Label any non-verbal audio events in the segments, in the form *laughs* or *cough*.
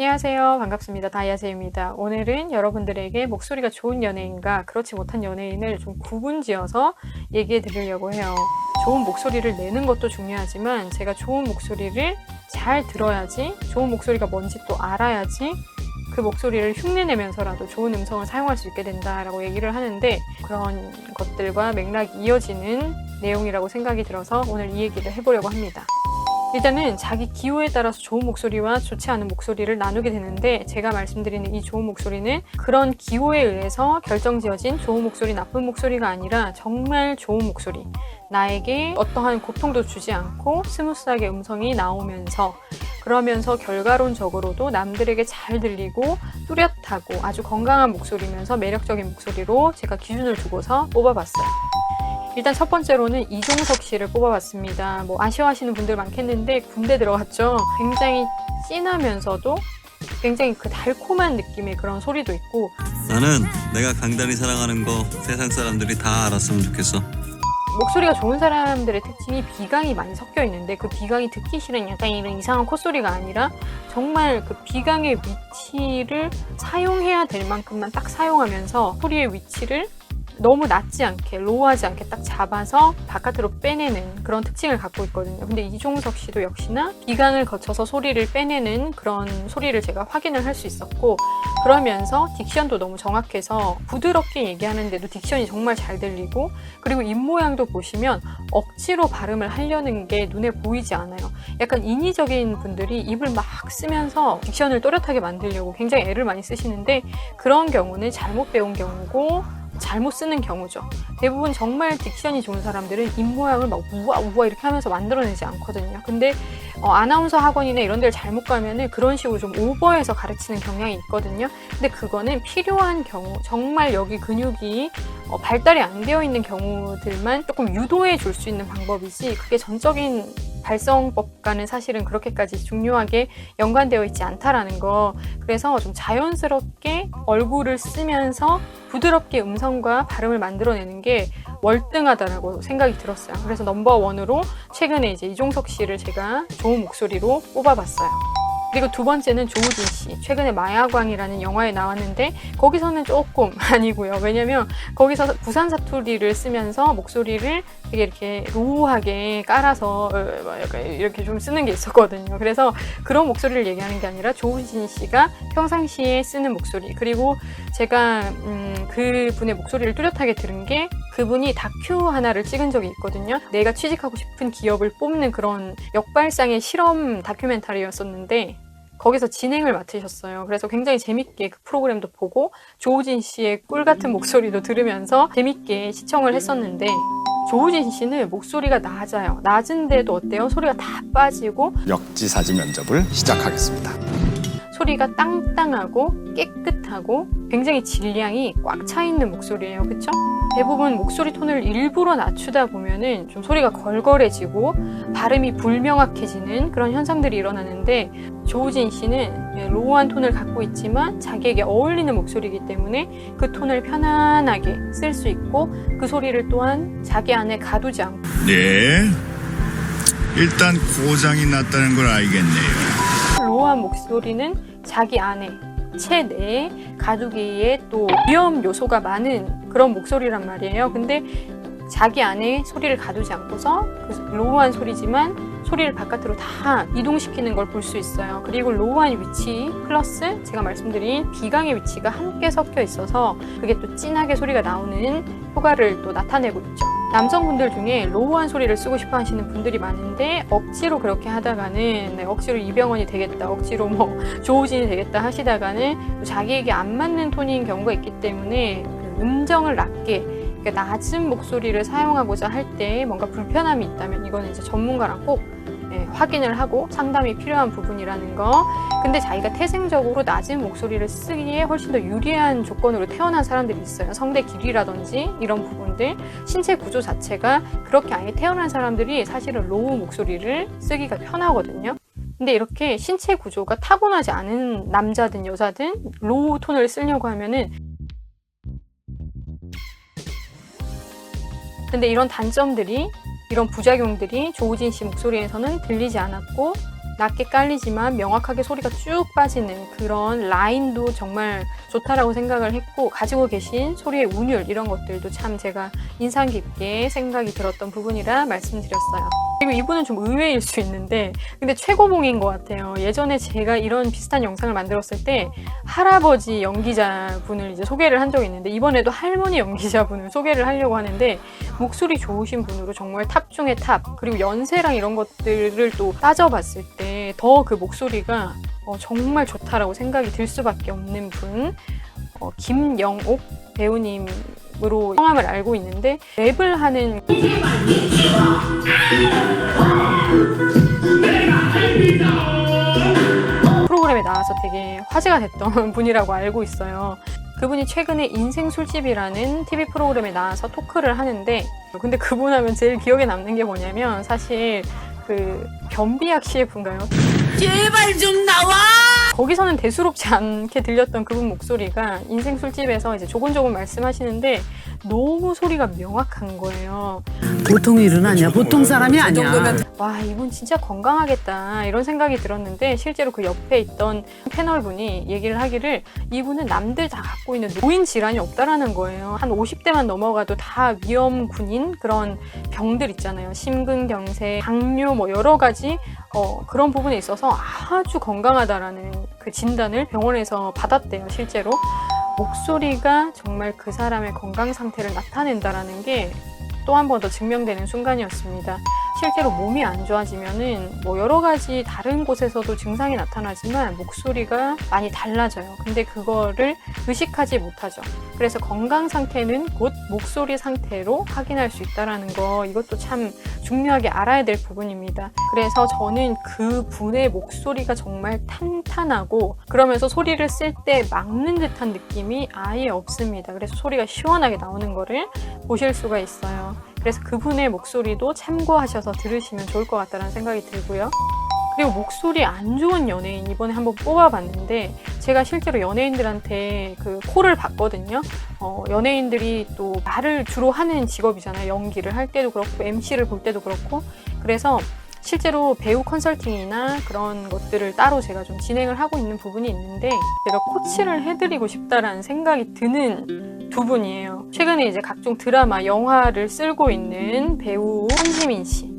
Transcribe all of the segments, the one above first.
안녕하세요. 반갑습니다. 다이아세입니다. 오늘은 여러분들에게 목소리가 좋은 연예인과 그렇지 못한 연예인을 좀 구분 지어서 얘기해 드리려고 해요. 좋은 목소리를 내는 것도 중요하지만 제가 좋은 목소리를 잘 들어야지, 좋은 목소리가 뭔지 또 알아야지 그 목소리를 흉내내면서라도 좋은 음성을 사용할 수 있게 된다라고 얘기를 하는데 그런 것들과 맥락이 이어지는 내용이라고 생각이 들어서 오늘 이 얘기를 해보려고 합니다. 일단은 자기 기호에 따라서 좋은 목소리와 좋지 않은 목소리를 나누게 되는데 제가 말씀드리는 이 좋은 목소리는 그런 기호에 의해서 결정지어진 좋은 목소리, 나쁜 목소리가 아니라 정말 좋은 목소리. 나에게 어떠한 고통도 주지 않고 스무스하게 음성이 나오면서 그러면서 결과론적으로도 남들에게 잘 들리고 뚜렷하고 아주 건강한 목소리면서 매력적인 목소리로 제가 기준을 두고서 뽑아봤어요. 일단 첫 번째로는 이종석 씨를 뽑아봤습니다. 뭐 아쉬워하시는 분들 많겠는데 군대 들어갔죠. 굉장히 진하면서도 굉장히 그 달콤한 느낌의 그런 소리도 있고 나는 내가 강단이 사랑하는 거 세상 사람들이 다 알았으면 좋겠어. 목소리가 좋은 사람들의 특징이 비강이 많이 섞여 있는데 그 비강이 듣기 싫은 약간 이런 이상한 콧소리가 아니라 정말 그 비강의 위치를 사용해야 될 만큼만 딱 사용하면서 소리의 위치를 너무 낮지 않게 로우하지 않게 딱 잡아서 바깥으로 빼내는 그런 특징을 갖고 있거든요. 근데 이종석 씨도 역시나 비강을 거쳐서 소리를 빼내는 그런 소리를 제가 확인을 할 수 있었고 그러면서 딕션도 너무 정확해서 부드럽게 얘기하는데도 딕션이 정말 잘 들리고 그리고 입 모양도 보시면 억지로 발음을 하려는 게 눈에 보이지 않아요. 약간 인위적인 분들이 입을 막 쓰면서 딕션을 또렷하게 만들려고 굉장히 애를 많이 쓰시는데 그런 경우는 잘못 배운 경우고 잘못 쓰는 경우죠. 대부분 정말 딕션이 좋은 사람들은 입 모양을 막 우와 우와 이렇게 하면서 만들어내지 않거든요. 근데 어, 아나운서 학원이나 이런 데를 잘못 가면은 그런 식으로 좀 오버해서 가르치는 경향이 있거든요. 근데 그거는 필요한 경우, 정말 여기 근육이 어, 발달이 안 되어 있는 경우들만 조금 유도해 줄 수 있는 방법이지 그게 전적인 발성법과는 사실은 그렇게까지 중요하게 연관되어 있지 않다라는 거. 그래서 좀 자연스럽게 얼굴을 쓰면서 부드럽게 음성과 발음을 만들어내는 게 월등하다라고 생각이 들었어요. 그래서 넘버 원으로 최근에 이제 이종석 씨를 제가 좋은 목소리로 뽑아봤어요. 그리고 두 번째는 조우진 씨. 최근에 마야광이라는 영화에 나왔는데 거기서는 조금 *laughs* 아니고요. 왜냐면 거기서 부산 사투리를 쓰면서 목소리를 되게 이렇게 로우하게 깔아서 어, 뭐 이렇게 좀 쓰는 게 있었거든요. 그래서 그런 목소리를 얘기하는 게 아니라 조우진 씨가 평상시에 쓰는 목소리 그리고 제가 음, 그분의 목소리를 뚜렷하게 들은 게 그분이 다큐 하나를 찍은 적이 있거든요. 내가 취직하고 싶은 기업을 뽑는 그런 역발상의 실험 다큐멘터리였었는데 거기서 진행을 맡으셨어요. 그래서 굉장히 재밌게 그 프로그램도 보고 조우진 씨의 꿀 같은 목소리도 들으면서 재밌게 시청을 했었는데 조우진 씨는 목소리가 낮아요. 낮은데도 어때요? 소리가 다 빠지고 역지사지 면접을 시작하겠습니다. 소리가 땅땅하고 깨끗하고 굉장히 질량이 꽉 차 있는 목소리예요. 그쵸? 대부분 목소리 톤을 일부러 낮추다 보면은 좀 소리가 걸걸해지고 발음이 불명확해지는 그런 현상들이 일어나는데 조우진 씨는 예, 로우한 톤을 갖고 있지만 자기에게 어울리는 목소리이기 때문에 그 톤을 편안하게 쓸 수 있고 그 소리를 또한 자기 안에 가두지 않고 네. 일단 고장이 났다는 걸 알겠네요. 로우한 목소리는 자기 안에 체내에 가두기에 또 위험 요소가 많은 그런 목소리란 말이에요. 근데 자기 안에 소리를 가두지 않고서 그 로우한 소리지만 소리를 바깥으로 다 이동시키는 걸 볼 수 있어요. 그리고 로우한 위치 플러스 제가 말씀드린 비강의 위치가 함께 섞여 있어서 그게 또 진하게 소리가 나오는 효과를 또 나타내고 있죠. 남성분들 중에 로우한 소리를 쓰고 싶어 하시는 분들이 많은데 억지로 그렇게 하다가는 네, 억지로 이병헌이 되겠다, 억지로 뭐 *laughs* 조우진이 되겠다 하시다가는 또 자기에게 안 맞는 톤인 경우가 있기 때문에 그 음정을 낮게 그러니까 낮은 목소리를 사용하고자 할 때 뭔가 불편함이 있다면 이거는 이제 전문가랑 꼭 예, 확인을 하고 상담이 필요한 부분이라는 거. 근데 자기가 태생적으로 낮은 목소리를 쓰기에 훨씬 더 유리한 조건으로 태어난 사람들이 있어요. 성대 길이라든지 이런 부분들, 신체 구조 자체가 그렇게 아예 태어난 사람들이 사실은 로우 목소리를 쓰기가 편하거든요. 근데 이렇게 신체 구조가 타고나지 않은 남자든 여자든 로우 톤을 쓰려고 하면은 근데 이런 단점들이 이런 부작용들이 조우진 씨 목소리에서는 들리지 않았고 낮게 깔리지만 명확하게 소리가 쭉 빠지는 그런 라인도 정말 좋다라고 생각을 했고 가지고 계신 소리의 운율 이런 것들도 참 제가 인상 깊게 생각이 들었던 부분이라 말씀드렸어요. 그리고 이분은 좀 의외일 수 있는데 근데 최고봉인 것 같아요. 예전에 제가 이런 비슷한 영상을 만들었을 때 할아버지 연기자분을 이제 소개를 한 적이 있는데 이번에도 할머니 연기자분을 소개를 하려고 하는데 목소리 좋으신 분으로 정말 탑 중의 탑 그리고 연세랑 이런 것들을 또 따져봤을 때 더 그 목소리가 어, 정말 좋다라고 생각이 들 수밖에 없는 분 어, 김영옥 배우님 으로 성함을 알고 있는데 랩을 하는 화제가 됐던 *laughs* 분이라고 알고 있어요. 그분이 최근에 인생 술집이라는 TV 프로그램에 나와서 토크를 하는데 근데 그분 하면 제일 기억에 남는 게 뭐냐면 사실 그 변비약 CF인가요? 제발 좀 나와! 거기서는 대수롭지 않게 들렸던 그분 목소리가 인생 술집에서 이제 조곤조곤 말씀하시는데 너무 소리가 명확한 거예요. 보통 일은 아니야. 보통 사람이 아니야. 와 이분 진짜 건강하겠다 이런 생각이 들었는데 실제로 그 옆에 있던 패널분이 얘기를 하기를 이분은 남들 다 갖고 있는 노인 질환이 없다라는 거예요 한 50대만 넘어가도 다 위험군인 그런 병들 있잖아요 심근경색 당뇨 뭐 여러 가지 어, 그런 부분에 있어서 아주 건강하다라는 그 진단을 병원에서 받았대요 실제로 목소리가 정말 그 사람의 건강 상태를 나타낸다라는 게 또 한 번 더 증명되는 순간이었습니다. 실제로 몸이 안 좋아지면은 뭐 여러 가지 다른 곳에서도 증상이 나타나지만 목소리가 많이 달라져요. 근데 그거를 의식하지 못하죠. 그래서 건강 상태는 곧 목소리 상태로 확인할 수 있다라는 거 이것도 참 중요하게 알아야 될 부분입니다. 그래서 저는 그 분의 목소리가 정말 탄탄하고 그러면서 소리를 쓸 때 막는 듯한 느낌이 아예 없습니다. 그래서 소리가 시원하게 나오는 거를 보실 수가 있어요. 그래서 그분의 목소리도 참고하셔서 들으시면 좋을 것 같다는 생각이 들고요. 그리고 목소리 안 좋은 연예인 이번에 한번 뽑아봤는데 제가 실제로 연예인들한테 그 콜을 받거든요. 어, 연예인들이 또 말을 주로 하는 직업이잖아요. 연기를 할 때도 그렇고 MC를 볼 때도 그렇고 그래서 실제로 배우 컨설팅이나 그런 것들을 따로 제가 좀 진행을 하고 있는 부분이 있는데 제가 코치를 해드리고 싶다라는 생각이 드는 두 분이에요. 최근에 이제 각종 드라마, 영화를 쓸고 있는 배우 한지민 씨.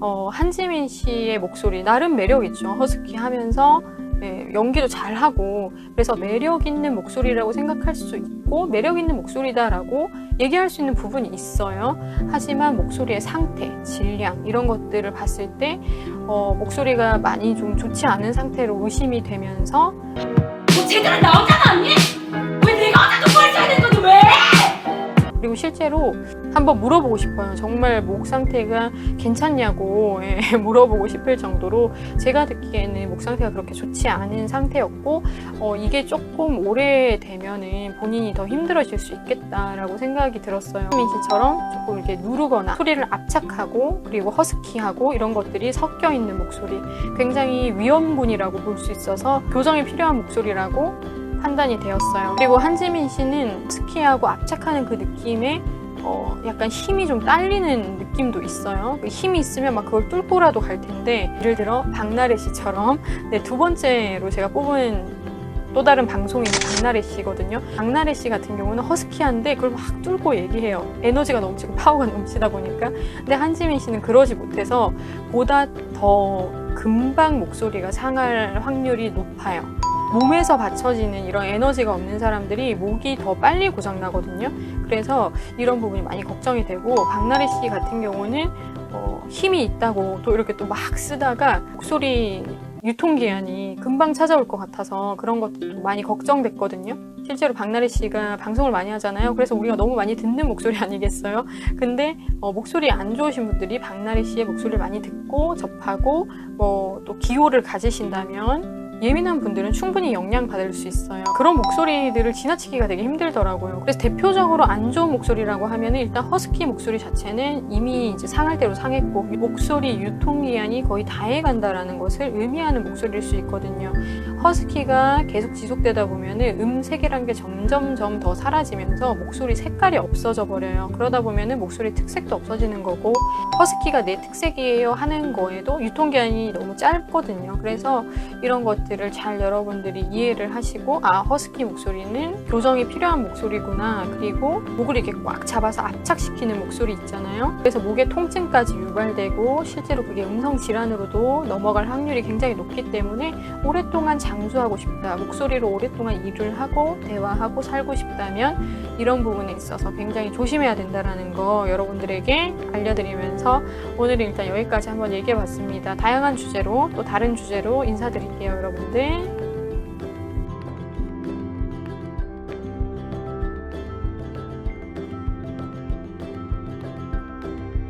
어, 한지민 씨의 목소리 나름 매력 있죠. 허스키 하면서 예, 연기도 잘하고 그래서 매력 있는 목소리라고 생각할 수 있고 매력 있는 목소리다라고 얘기할 수 있는 부분이 있어요. 하지만 목소리의 상태, 질량 이런 것들을 봤을 때 어, 목소리가 많이 좀 좋지 않은 상태로 의심이 되면서 뭐 제대로 나오잖아 언니? 왜 내가 어제도 벌써야 되는? 그리고 실제로 한번 물어보고 싶어요. 정말 목 상태가 괜찮냐고 예, *laughs* 물어보고 싶을 정도로 제가 듣기에는 목 상태가 그렇게 좋지 않은 상태였고 어, 이게 조금 오래 되면은 본인이 더 힘들어질 수 있겠다라고 생각이 들었어요. 민 씨처럼 조금 이렇게 누르거나 소리를 압착하고 그리고 허스키하고 이런 것들이 섞여 있는 목소리 굉장히 위험군이라고 볼 수 있어서 교정이 필요한 목소리라고 판단이 되었어요. 그리고 한지민 씨는 스키하고 압착하는 그 느낌에 어, 약간 힘이 좀 딸리는 느낌도 있어요. 그 힘이 있으면 막 그걸 뚫고라도 갈 텐데 예를 들어 박나래 씨처럼 *laughs* 네, 두 번째로 제가 뽑은 또 다른 방송인이 박나래 씨거든요. 박나래 씨 같은 경우는 허스키한데 그걸 막 뚫고 얘기해요. 에너지가 넘치고 파워가 넘치다 보니까. 근데 한지민 씨는 그러지 못해서 보다 더 금방 목소리가 상할 확률이 높아요. 몸에서 받쳐지는 이런 에너지가 없는 사람들이 목이 더 빨리 고장나거든요. 그래서 이런 부분이 많이 걱정이 되고 박나래 씨 같은 경우는 어, 힘이 있다고 또 이렇게 또 막 쓰다가 목소리 유통기한이 금방 찾아올 것 같아서 그런 것도 많이 걱정됐거든요. 실제로 박나래 씨가 방송을 많이 하잖아요. 그래서 우리가 너무 많이 듣는 목소리 *laughs* 아니겠어요? 근데 어, 목소리 안 좋으신 분들이 박나래 씨의 목소리를 많이 듣고 접하고 뭐 또 기호를 가지신다면 예민한 분들은 충분히 영향 받을 수 있어요. 그런 목소리들을 지나치기가 되게 힘들더라고요. 그래서 대표적으로 안 좋은 목소리라고 하면 일단 허스키 목소리 자체는 이미 이제 상할 대로 상했고 목소리 유통기한이 거의 다해간다라는 것을 의미하는 목소리일 수 있거든요. 허스키가 계속 지속되다 보면은 음색이란 게 점점점 더 사라지면서 목소리 색깔이 없어져 버려요. 그러다 보면은 목소리 특색도 없어지는 거고 허스키가 내 특색이에요 하는 거에도 유통기한이 너무 짧거든요. 그래서 이런 것들을 잘 여러분들이 이해를 하시고 아 허스키 목소리는 교정이 필요한 목소리구나 그리고 목을 이렇게 꽉 잡아서 압착시키는 목소리 있잖아요. 그래서 목에 통증까지 유발되고 실제로 그게 음성 질환으로도 넘어갈 확률이 굉장히 높기 때문에 오랫동안 장수하고 싶다 목소리로 오랫동안 일을 하고 대화하고 살고 싶다면 이런 부분에 있어서 굉장히 조심해야 된다라는 거 여러분들에게 알려드리면서 오늘은 일단 여기까지 한번 얘기해 봤습니다. 다양한 주제로 또 다른 주제로 인사드릴게요, 여러분들.